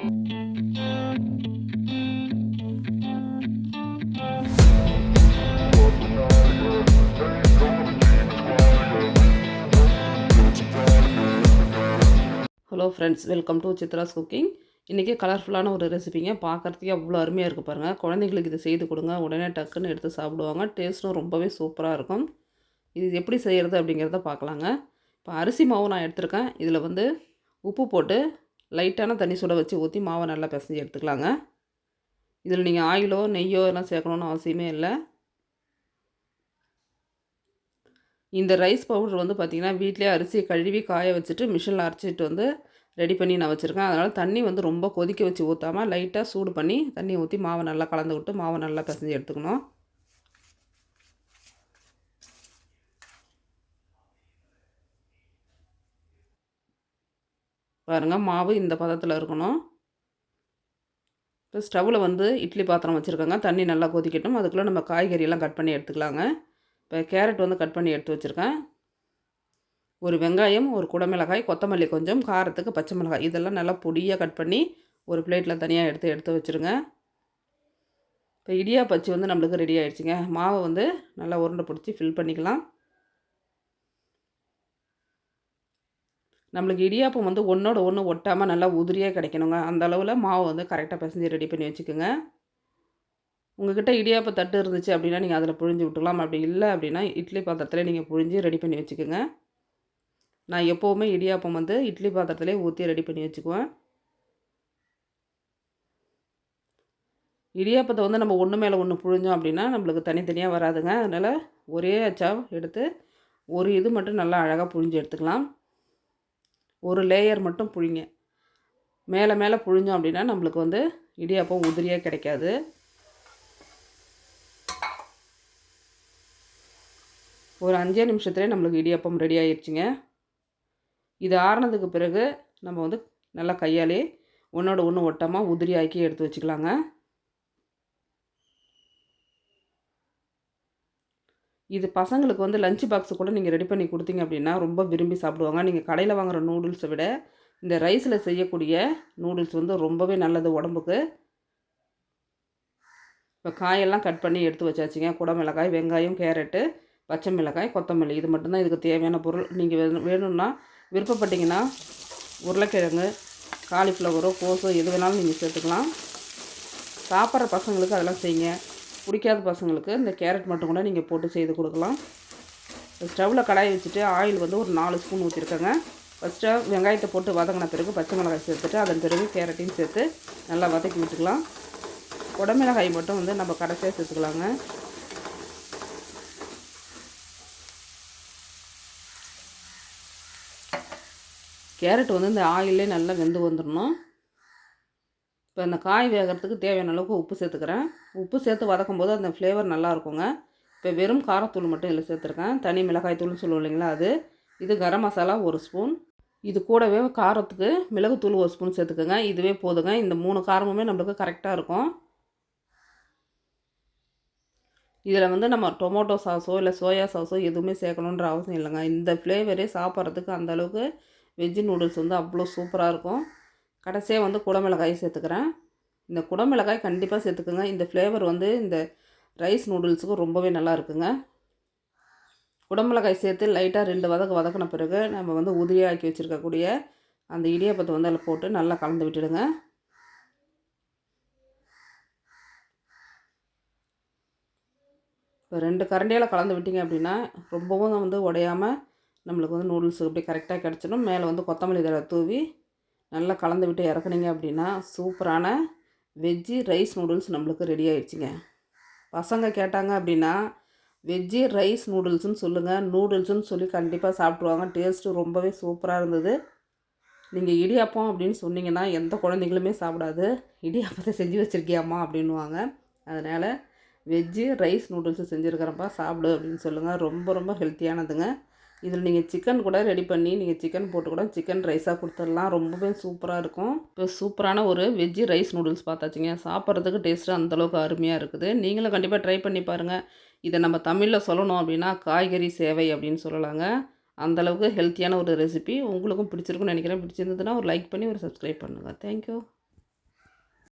Hello friends welcome to Chitra's cooking இன்றைக்கி கலர்ஃபுல்லான ஒரு ரெசிபிங்க பார்க்குறதுக்கே அவ்வளோ அருமையாக இருக்குது பாருங்கள் குழந்தைங்களுக்கு இது செய்து கொடுங்க. உடனே டக்குன்னு எடுத்து சாப்பிடுவாங்க. டேஸ்ட்டும் ரொம்பவே சூப்பராக இருக்கும். இது எப்படி செய்கிறது அப்படிங்கிறத பார்க்கலாங்க. இப்போ அரிசி மாவு நான் எடுத்திருக்கேன். இதில் வந்து உப்பு போட்டு லைட்டான தண்ணி சுட வச்சு ஊற்றி மாவை நல்லா பிசைஞ்சு எடுத்துக்கலாங்க. இதில் நீங்கள் ஆயிலோ நெய்யோ எல்லாம் சேர்க்கணுன்னு அவசியமே இல்லை. இந்த ரைஸ் பவுடர் வந்து பார்த்திங்கன்னா வீட்டிலே அரிசியை கழுவி காய வச்சுட்டு மிஷினில் அரைச்சிட்டு வந்து ரெடி பண்ணி நான் வச்சுருக்கேன். அதனால் தண்ணி வந்து ரொம்ப கொதிக்க வச்சு ஊற்றாமல் லைட்டாக சூடு பண்ணி தண்ணி ஊற்றி மாவை நல்லா கலந்து விட்டு மாவை நல்லா பிசைஞ்சு எடுத்துக்கணும். பாருங்கள் மாவு இந்த பதத்தில் இருக்கணும். இப்போ ஸ்டவ்வில் வந்து இட்லி பாத்திரம் வச்சுருக்கோங்க. தண்ணி நல்லா கொதிக்கட்டும். அதுக்குள்ளே நம்ம காய்கறியெல்லாம் கட் பண்ணி எடுத்துக்கலாங்க. இப்போ கேரட் வந்து கட் பண்ணி எடுத்து வச்சுருக்கேன். ஒரு வெங்காயம் ஒரு குடமிளகாய் கொத்தமல்லி கொஞ்சம் காரத்துக்கு பச்சை மிளகாய். இதெல்லாம் நல்லா பொடியாக கட் பண்ணி ஒரு பிளேட்டில் தனியாக எடுத்து எடுத்து வச்சுருங்க. இப்போ இடியா பச்சி வந்து நம்மளுக்கு ரெடி ஆகிடுச்சிங்க மாவை வந்து நல்லா உருண்டை பிடிச்சி ஃபில் பண்ணிக்கலாம். நம்மளுக்கு இடியாப்பம் வந்து ஒன்றோட ஒன்று ஒட்டாமல் நல்லா உதிரியாக கிடைக்கணுங்க. அந்த அளவில் மாவு வந்து கரெக்டாக பிசைஞ்சு ரெடி பண்ணி வச்சுக்கோங்க. உங்கள்கிட்ட இடியாப்ப தட்டு இருந்துச்சு அப்படின்னா நீங்கள் அதில் புழிஞ்சு விட்டுக்கலாம். அப்படி இல்லை அப்படின்னா இட்லி பாத்திரத்தில் நீங்கள் புழிஞ்சு ரெடி பண்ணி வச்சுக்கோங்க. நான் எப்போவுமே இடியாப்பம் வந்து இட்லி பாத்திரத்திலே ஊற்றி ரெடி பண்ணி வச்சுக்குவேன். இடியாப்பத்தை வந்து நம்ம ஒன்று மேலே ஒன்று புழிஞ்சோம் அப்படின்னா நம்மளுக்கு தனித்தனியாக வராதுங்க. அதனால் ஒரே அச்சா எடுத்து ஒரு இது மட்டும் நல்லா அழகாக புழிஞ்சு எடுத்துக்கலாம். ஒரு லேயர் மட்டும் புழிங்க. மேலே மேலே புழிஞ்சோம் அப்படின்னா நம்மளுக்கு வந்து இடியாப்பம் உதிரியாக கிடைக்காது. ஒரு அஞ்சே நிமிஷத்துலேயே நம்மளுக்கு இடியாப்பம் ரெடி ஆயிடுச்சுங்க இது ஆறினதுக்கு பிறகு நம்ம வந்து நல்லா கையாலே ஒன்றோட ஒன்று ஒட்டமாக உதிரி ஆக்கி எடுத்து வச்சுக்கலாங்க. இது பசங்களுக்கு வந்து லஞ்ச் பாக்ஸ் கூட நீங்கள் ரெடி பண்ணி கொடுத்தீங்க அப்படின்னா ரொம்ப விரும்பி சாப்பிடுவாங்க. நீங்கள் கடையில் வாங்குகிற நூடுல்ஸை விட இந்த ரைஸில் செய்யக்கூடிய நூடுல்ஸ் வந்து ரொம்பவே நல்லது உடம்புக்கு. இப்போ காயெல்லாம் கட் பண்ணி எடுத்து வச்சாச்சுங்க. குடமிளகாய் வெங்காயம் கேரட்டு பச்சை மிளகாய் கொத்தமல்லி. இது மட்டும்தான் இதுக்கு தேவையான பொருள். நீங்கள் வேணும் வேணும்னா விருப்பப்பட்டிங்கன்னா உருளைக்கிழங்கு காலிஃப்ளவரோ கோஸோ எது வேணாலும் நீங்கள் சேர்த்துக்கலாம். சாப்பிட்ற பசங்களுக்கு அதெல்லாம் செய்யுங்க. பிடிக்காத பசங்களுக்கு இந்த கேரட் மட்டும் கூட நீங்கள் போட்டு செய்து கொடுக்கலாம். ஸ்டவ்வில் கடாயை வச்சுட்டு ஆயில் வந்து ஒரு நாலு ஸ்பூன் ஊற்றிருக்கேங்க ஃபஸ்ட்டு வெங்காயத்தை போட்டு வதங்கின பிறகு பச்சை மிளகாய் சேர்த்துட்டு அதன் பிறகு கேரட்டையும் சேர்த்து நல்லா வதக்கி விட்டுக்கலாம். குடமிளகாய் மட்டும் வந்து நம்ம கடைசியாக சேர்த்துக்கலாங்க. கேரட் வந்து இந்த ஆயிலே நல்லா வெந்து வந்துடணும் இப்போ இந்த காய் வேகிறதுக்கு தேவையான அளவுக்கு உப்பு சேர்த்துக்கிறேன். உப்பு சேர்த்து வதக்கும் போது அந்த ஃப்ளேவர் நல்லா இருக்குங்க இப்போ வெறும் காரத்தூள் மட்டும் இதில் சேர்த்துருக்கேன். தனி மிளகாய் தூள்னு சொல்லுவோம் இல்லைங்களா அது. இது கரம் மசாலா ஒரு ஸ்பூன். இது கூடவே காரத்துக்கு மிளகுத்தூள் ஒரு ஸ்பூன் சேர்த்துக்கோங்க. இதுவே போதுங்க. இந்த மூணு காரமுமே நம்மளுக்கு கரெக்டாக இருக்கும். இதில் வந்து நம்ம டொமேட்டோ சாஸோ இல்லை சோயா சாஸோ எதுவுமே சேர்க்கணுன்ற அவசியம் இல்லைங்க. இந்த ஃப்ளேவரே சாப்பிட்றதுக்கு அந்தளவுக்கு வெஜ்ஜு நூடுல்ஸ் வந்து அவ்வளோ சூப்பராக இருக்கும். கடைசியாக வந்து குடமிளகாய் சேர்த்துக்கிறேன். இந்த குடமிளகாய் கண்டிப்பாக சேர்த்துக்குங்க. இந்த ஃப்ளேவர் வந்து இந்த ரைஸ் நூடுல்ஸுக்கும் ரொம்பவே நல்லா இருக்குங்க. குடமிளகாய் சேர்த்து லைட்டாக ரெண்டு வதக்கு வதக்கின பிறகு நம்ம வந்து உதிரியாக்கி வச்சுருக்கக்கூடிய அந்த இடியாப்பத்தை வந்து அதில் போட்டு நல்லா கலந்து விட்டுடுங்க. இப்போ ரெண்டு கரண்டியால் கலந்து விட்டிங்க அப்படின்னா ரொம்பவும் வந்து உடையாமல் நம்மளுக்கு வந்து நூடுல்ஸ் அப்படி கரெக்டாக கிடச்சிடும். மேலே வந்து கொத்தமல்லி தழை தூவி நல்லா கலந்து விட்டு இறக்குனீங்க அப்படின்னா சூப்பரான வெஜ்ஜி ரைஸ் நூடுல்ஸ் நம்மளுக்கு ரெடி ஆயிடுச்சுங்க. பசங்க கேட்டாங்க அப்படின்னா வெஜ்ஜி ரைஸ் நூடுல்ஸ்னு சொல்லுங்கள் நூடுல்ஸ்னு சொல்லி கண்டிப்பாக சாப்பிட்ருவாங்க டேஸ்ட்டு ரொம்பவே சூப்பராக இருந்தது. நீங்கள் இடியாப்பம் அப்படின்னு சொன்னீங்கன்னா எந்த குழந்தைங்களுமே சாப்பிடாது. இடியாப்பத்தை செஞ்சு வச்சுருக்கியாம்மா அப்படின்வாங்க அதனால் வெஜ்ஜு ரைஸ் நூடுல்ஸு செஞ்சுருக்கிறப்பா சாப்பிடு அப்படின்னு சொல்லுங்கள் ரொம்ப ரொம்ப ஹெல்த்தியானதுங்க இதில் நீங்கள் சிக்கன் கூட ரெடி பண்ணி நீங்கள் சிக்கன் போட்டு கூட சிக்கன் ரைஸாக கொடுத்துடலாம். ரொம்பவே சூப்பராக இருக்கும். இப்போ சூப்பரான ஒரு வெஜ்ஜி ரைஸ் நூடுல்ஸ் பார்த்தாச்சுங்க. சாப்பிட்றதுக்கு டேஸ்ட்டு அந்தளவுக்கு அருமையாக இருக்குது. நீங்களும் கண்டிப்பாக ட்ரை பண்ணி பாருங்கள் இதை நம்ம தமிழில் சொல்லணும் அப்படின்னா காய்கறி சேவை அப்படின்னு சொல்லலாங்க. அந்தளவுக்கு ஹெல்த்தியான ஒரு ரெசிபி உங்களுக்கும் பிடிச்சிருக்குன்னு நினைக்கிறேன். பிடிச்சிருந்ததுன்னா ஒரு லைக் பண்ணி ஒரு சப்ஸ்கிரைப் பண்ணுங்கள் தேங்க்யூ